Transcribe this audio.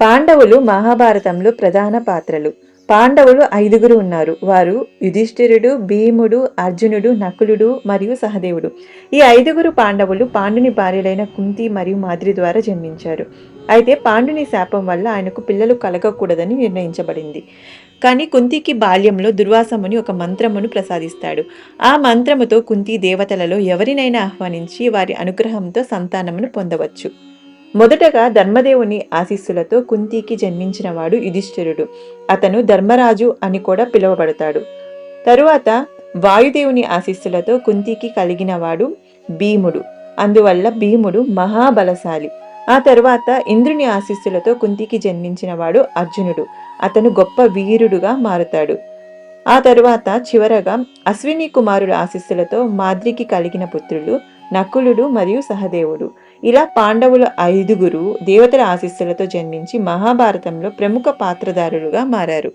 పాండవులు మహాభారతంలో ప్రధాన పాత్రలు. పాండవులు ఐదుగురు ఉన్నారు. వారు యుధిష్ఠిరుడు భీముడు అర్జునుడు నకులుడు మరియు సహదేవుడు. ఈ ఐదుగురు పాండవులు పాండుని భార్యలైన కుంతి మరియు మాద్రి ద్వారా జన్మించారు. అయితే పాండుని శాపం వల్ల ఆయనకు పిల్లలు కలగకూడదని నిర్ణయించబడింది. కానీ కుంతికి బాల్యంలో దుర్వాసముని ఒక మంత్రమును ప్రసాదిస్తాడు. ఆ మంత్రముతో కుంతి దేవతలలో ఎవరినైనా ఆహ్వానించి వారి అనుగ్రహంతో సంతానమును పొందవచ్చు. మొదటగా ధర్మదేవుని ఆశీస్సులతో కుంతికి జన్మించినవాడు యుధిష్ఠిరుడు. అతను ధర్మరాజు అని కూడా పిలువబడతాడు. తరువాత వాయుదేవుని ఆశీస్సులతో కుంతికి కలిగినవాడు భీముడు. అందువల్ల భీముడు మహాబలశాలి. ఆ తరువాత ఇంద్రుని ఆశీస్సులతో కుంతికి జన్మించినవాడు అర్జునుడు. అతను గొప్ప వీరుడుగా మారుతాడు. ఆ తరువాత చివరగా అశ్విని కుమారుల ఆశీస్సులతో మాద్రికి కలిగిన పుత్రులు నకులుడు మరియు సహదేవుడు. ఇలా పాండవుల ఐదుగురు దేవతల ఆశీస్సులతో జన్మించి మహాభారతంలో ప్రముఖ పాత్రధారులుగా మారారు.